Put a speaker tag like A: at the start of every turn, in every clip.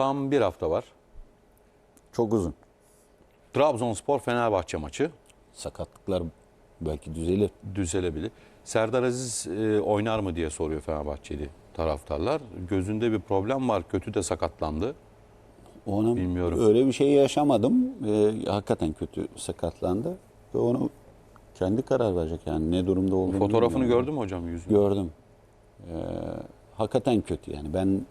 A: Tam bir hafta var.
B: Çok uzun.
A: Trabzonspor Fenerbahçe maçı
B: Sakatlıklar belki düzelir.
A: düzelebilir. Serdar Aziz e, oynar mı diye soruyor Fenerbahçeli taraftarlar. Gözünde bir problem var. Kötü de sakatlandı.
B: Onu
A: Bilmiyorum.
B: öyle bir şey yaşamadım. Ee, hakikaten kötü sakatlandı. Ve onu kendi karar verecek yani ne durumda olduğunu.
A: Fotoğrafını
B: bilmiyorum.
A: gördün mü hocam yüzünü?
B: Gördüm. Ee, hakikaten kötü yani. Ben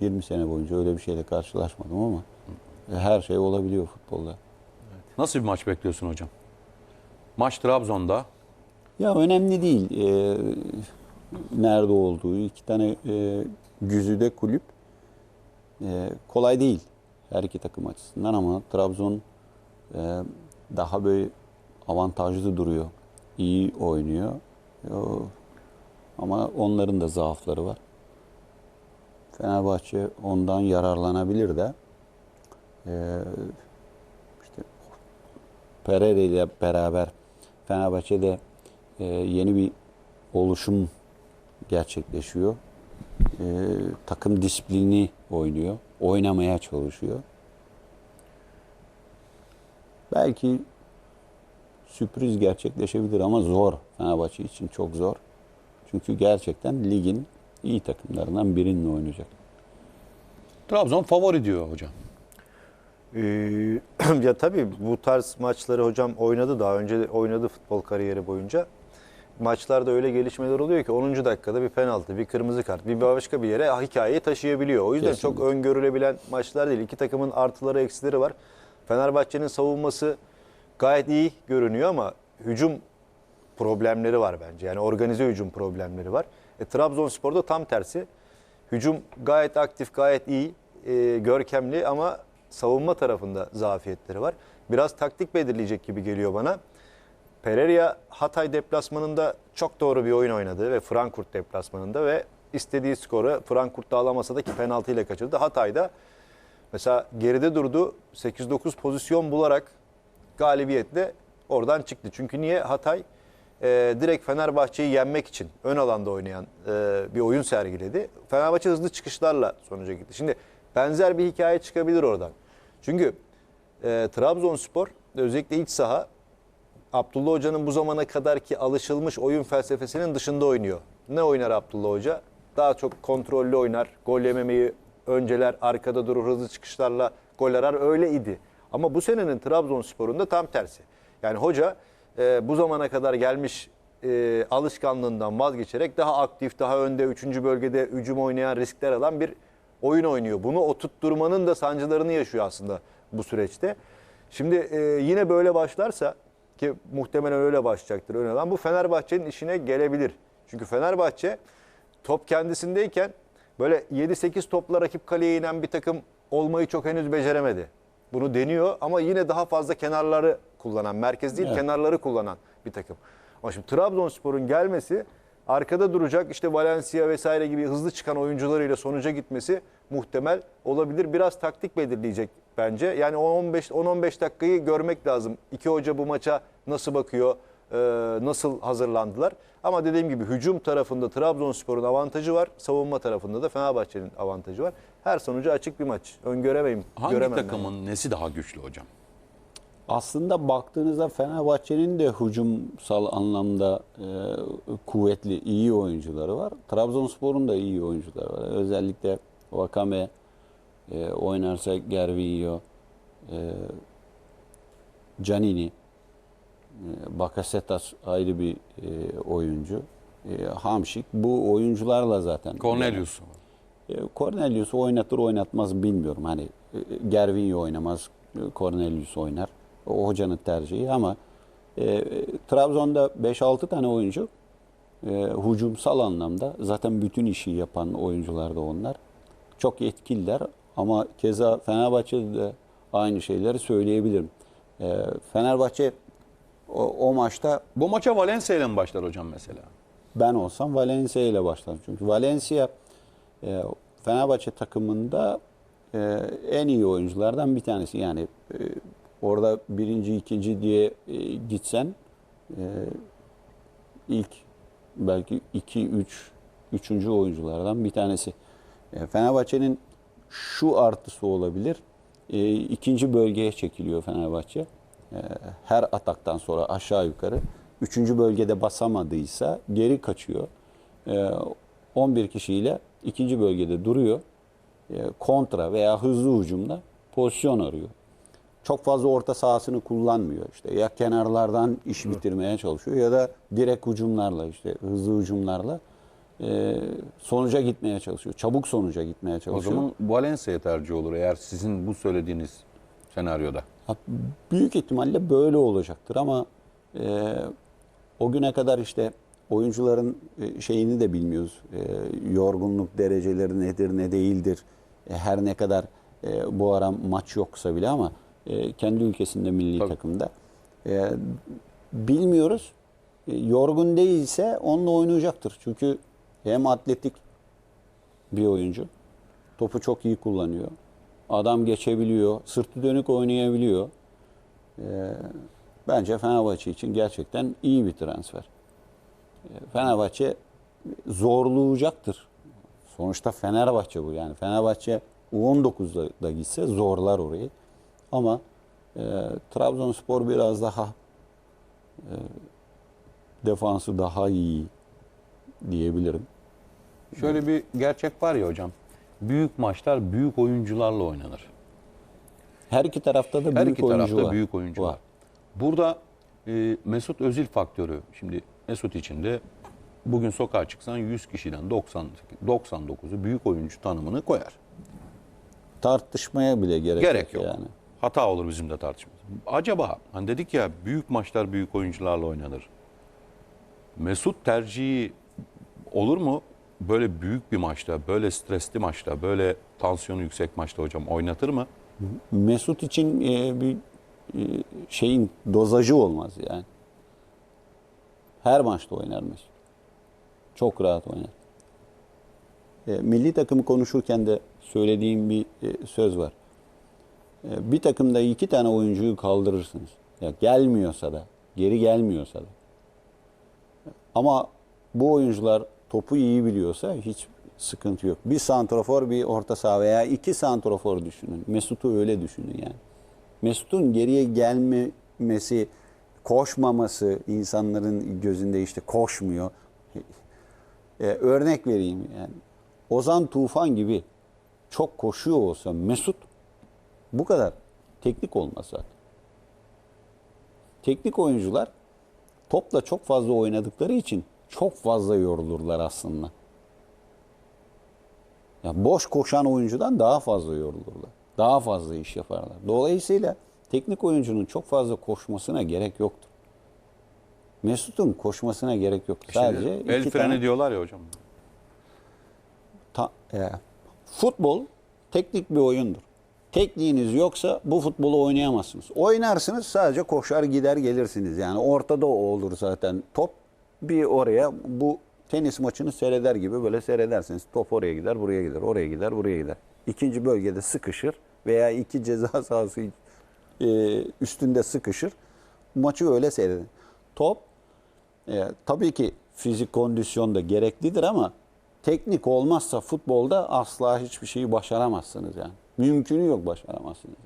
B: 20 sene boyunca öyle bir şeyle karşılaşmadım ama her şey olabiliyor futbolda.
A: Nasıl bir maç bekliyorsun hocam? Maç Trabzon'da.
B: Ya önemli değil. Ee, nerede olduğu. iki tane e, güzide kulüp. Ee, kolay değil her iki takım açısından ama Trabzon e, daha böyle avantajlı duruyor. İyi oynuyor. Yo, ama onların da zaafları var. Fenerbahçe ondan yararlanabilir de. Ee, işte Pereira ile beraber Fenerbahçe'de e, yeni bir oluşum gerçekleşiyor. E, takım disiplini oynuyor. Oynamaya çalışıyor. Belki sürpriz gerçekleşebilir ama zor. Fenerbahçe için çok zor. Çünkü gerçekten ligin iyi takımlarından birinle oynayacak.
A: Trabzon favori diyor hocam.
C: Ee, ya tabii bu tarz maçları hocam oynadı daha önce oynadı futbol kariyeri boyunca. Maçlarda öyle gelişmeler oluyor ki 10. dakikada bir penaltı, bir kırmızı kart, bir başka bir yere hikayeyi taşıyabiliyor. O yüzden
B: Kesinlikle.
C: çok öngörülebilen maçlar değil. İki takımın artıları eksileri var. Fenerbahçe'nin savunması gayet iyi görünüyor ama hücum problemleri var bence. Yani organize hücum problemleri var. E, Trabzonspor'da tam tersi. Hücum gayet aktif, gayet iyi, e, görkemli ama savunma tarafında zafiyetleri var. Biraz taktik belirleyecek gibi geliyor bana. Pereira Hatay deplasmanında çok doğru bir oyun oynadı ve Frankfurt deplasmanında ve istediği skoru Frankfurt'ta alamasa da ki penaltıyla kaçırdı. Hatay'da mesela geride durdu. 8-9 pozisyon bularak galibiyetle oradan çıktı. Çünkü niye? Hatay e, direkt Fenerbahçe'yi yenmek için ön alanda oynayan e, bir oyun sergiledi. Fenerbahçe hızlı çıkışlarla sonuca gitti. Şimdi benzer bir hikaye çıkabilir oradan. Çünkü e, Trabzonspor özellikle iç saha Abdullah Hoca'nın bu zamana kadarki alışılmış oyun felsefesinin dışında oynuyor. Ne oynar Abdullah Hoca? Daha çok kontrollü oynar. Gol yememeyi önceler, arkada durur, hızlı çıkışlarla gol arar. Öyle idi. Ama bu senenin Trabzonspor'unda tam tersi. Yani hoca e, bu zamana kadar gelmiş e, alışkanlığından vazgeçerek daha aktif, daha önde, 3. bölgede hücum oynayan, riskler alan bir oyun oynuyor. Bunu oturtturmanın da sancılarını yaşıyor aslında bu süreçte. Şimdi e, yine böyle başlarsa ki muhtemelen öyle başlayacaktır ön. Bu Fenerbahçe'nin işine gelebilir. Çünkü Fenerbahçe top kendisindeyken böyle 7-8 topla rakip kaleye inen bir takım olmayı çok henüz beceremedi. Bunu deniyor ama yine daha fazla kenarları kullanan, merkez değil
B: Evet.
C: kenarları kullanan bir takım. Ama şimdi Trabzonspor'un gelmesi arkada duracak işte Valencia vesaire gibi hızlı çıkan oyuncularıyla sonuca gitmesi muhtemel olabilir. Biraz taktik belirleyecek bence. Yani 10-15 10-15 dakikayı görmek lazım. İki hoca bu maça nasıl bakıyor, e, nasıl hazırlandılar. Ama dediğim gibi hücum tarafında Trabzonspor'un avantajı var. Savunma tarafında da Fenerbahçe'nin avantajı var. Her sonucu açık bir maç. Öngöremeyim.
A: Hangi
C: göremem
A: takımın nesi daha güçlü hocam?
B: Aslında baktığınızda Fenerbahçe'nin de hücumsal anlamda e, kuvvetli, iyi oyuncuları var. Trabzonspor'un da iyi oyuncuları var. Özellikle Vakame e, oynarsa Gervinho, e, Canini, Bakasetas ayrı bir e, oyuncu. E, Hamşik bu oyuncularla zaten.
A: Cornelius.
B: E, Cornelius oynatır oynatmaz bilmiyorum. Hani e, Gervinho oynamaz, e, Cornelius oynar. O hocanın tercihi ama e, Trabzon'da 5-6 tane oyuncu e, hücumsal anlamda zaten bütün işi yapan oyuncular da onlar. Çok etkililer ama keza Fenerbahçe'de de aynı şeyleri söyleyebilirim. E, Fenerbahçe o, o maçta
A: Bu maça Valencia ile mi başlar hocam mesela?
B: ben olsam Valencia ile başlarım. Çünkü Valencia e, Fenerbahçe takımında e, en iyi oyunculardan bir tanesi. Yani e, orada birinci, ikinci diye e, gitsen e, ilk belki iki, üç, üçüncü oyunculardan bir tanesi. E, Fenerbahçe'nin şu artısı olabilir. E, ikinci bölgeye çekiliyor Fenerbahçe. E, her ataktan sonra aşağı yukarı. Üçüncü bölgede basamadıysa geri kaçıyor. E, 11 kişiyle ikinci bölgede duruyor. E, kontra veya hızlı hücumda pozisyon arıyor. Çok fazla orta sahasını kullanmıyor. İşte ya kenarlardan iş bitirmeye çalışıyor ya da direkt hücumlarla işte hızlı hücumlarla e, sonuca gitmeye çalışıyor. Çabuk sonuca gitmeye
A: O
B: çalışıyor.
A: zaman Valencia tercih olur eğer sizin bu söylediğiniz senaryoda.
B: Büyük ihtimalle böyle olacaktır ama e, o güne kadar işte oyuncuların e, şeyini de bilmiyoruz. E, yorgunluk dereceleri nedir ne değildir. E, her ne kadar e, bu ara maç yoksa bile ama e, kendi ülkesinde milli
A: Tabii.
B: takımda e, bilmiyoruz. E, yorgun değilse onunla oynayacaktır. Çünkü hem atletik bir oyuncu. Topu çok iyi kullanıyor. Adam geçebiliyor. Sırtı dönük oynayabiliyor. Ee, bence Fenerbahçe için gerçekten iyi bir transfer. Ee, Fenerbahçe zorlayacaktır. Sonuçta Fenerbahçe bu yani. Fenerbahçe U19'da da gitse zorlar orayı. Ama e, Trabzonspor biraz daha e, defansı daha iyi diyebilirim.
A: Şöyle bir gerçek var ya hocam. Büyük maçlar büyük oyuncularla oynanır.
B: Her iki tarafta da büyük
A: Her iki
B: oyuncu
A: tarafta
B: var.
A: büyük oyuncu var. Burada e, Mesut Özil faktörü. Şimdi Mesut için de bugün sokağa çıksan 100 kişiden 90 99'u büyük oyuncu tanımını koyar.
B: Tartışmaya bile gerek,
A: Gerek yok.
B: yani.
A: Hata olur bizim de tartışmamız. Acaba hani dedik ya büyük maçlar büyük oyuncularla oynanır. Mesut tercihi olur mu? Böyle büyük bir maçta, böyle stresli maçta, böyle tansiyonu yüksek maçta hocam oynatır mı?
B: Mesut için e, bir e, şeyin dozajı olmaz yani. Her maçta oynar Mesut. Çok rahat oynar. E, milli takımı konuşurken de söylediğim bir e, söz var. E, bir takımda iki tane oyuncuyu kaldırırsınız. Ya gelmiyorsa da, geri gelmiyorsa da. Ama bu oyuncular topu iyi biliyorsa hiç sıkıntı yok. Bir santrafor, bir orta saha veya iki santrafor düşünün. Mesut'u öyle düşünün yani. Mesut'un geriye gelmemesi, koşmaması insanların gözünde işte koşmuyor. Ee, örnek vereyim yani. Ozan Tufan gibi çok koşuyor olsa Mesut bu kadar teknik olmaz zaten. Teknik oyuncular topla çok fazla oynadıkları için çok fazla yorulurlar aslında. Ya boş koşan oyuncudan daha fazla yorulurlar. Daha fazla iş yaparlar. Dolayısıyla teknik oyuncunun çok fazla koşmasına gerek yoktur. Mesut'un koşmasına gerek yok. Sadece
A: El
B: iki
A: freni
B: tane
A: diyorlar ya hocam.
B: ta- e, futbol teknik bir oyundur. Tekniğiniz yoksa bu futbolu oynayamazsınız. Oynarsınız sadece koşar gider gelirsiniz. Yani ortada o olur zaten top. Bir oraya bu tenis maçını seyreder gibi böyle seyredersiniz. Top oraya gider, buraya gider, oraya gider, buraya gider. İkinci bölgede sıkışır veya iki ceza sahası e, üstünde sıkışır. Maçı öyle seyredin. Top e, tabii ki fizik kondisyon da gereklidir ama teknik olmazsa futbolda asla hiçbir şeyi başaramazsınız yani. Mümkünü yok başaramazsınız.